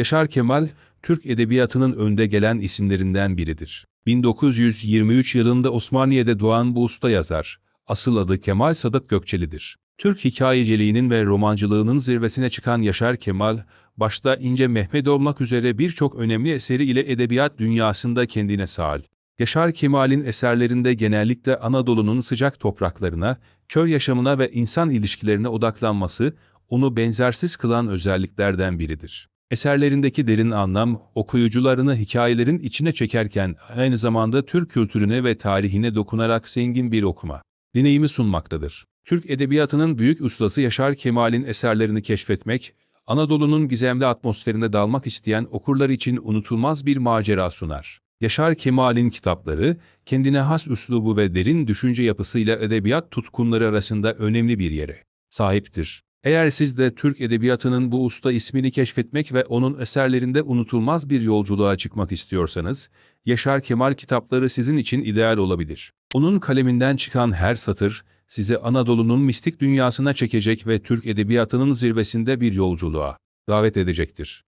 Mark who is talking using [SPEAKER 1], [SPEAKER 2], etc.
[SPEAKER 1] Yaşar Kemal, Türk edebiyatının önde gelen isimlerinden biridir. 1923 yılında Osmaniye'de doğan bu usta yazar, asıl adı Kemal Sadık Gökçeli'dir. Türk hikayeciliğinin ve romancılığının zirvesine çıkan Yaşar Kemal, başta İnce Mehmet olmak üzere birçok önemli eseri ile edebiyat dünyasında kendine sahil. Yaşar Kemal'in eserlerinde genellikle Anadolu'nun sıcak topraklarına, köy yaşamına ve insan ilişkilerine odaklanması, onu benzersiz kılan özelliklerden biridir. Eserlerindeki derin anlam, okuyucularını hikayelerin içine çekerken aynı zamanda Türk kültürüne ve tarihine dokunarak zengin bir okuma deneyimi sunmaktadır. Türk edebiyatının büyük ustası Yaşar Kemal'in eserlerini keşfetmek, Anadolu'nun gizemli atmosferine dalmak isteyen okurlar için unutulmaz bir macera sunar. Yaşar Kemal'in kitapları, kendine has üslubu ve derin düşünce yapısıyla edebiyat tutkunları arasında önemli bir yere sahiptir. Eğer siz de Türk edebiyatının bu usta ismini keşfetmek ve onun eserlerinde unutulmaz bir yolculuğa çıkmak istiyorsanız, Yaşar Kemal kitapları sizin için ideal olabilir. Onun kaleminden çıkan her satır, sizi Anadolu'nun mistik dünyasına çekecek ve Türk edebiyatının zirvesinde bir yolculuğa davet edecektir.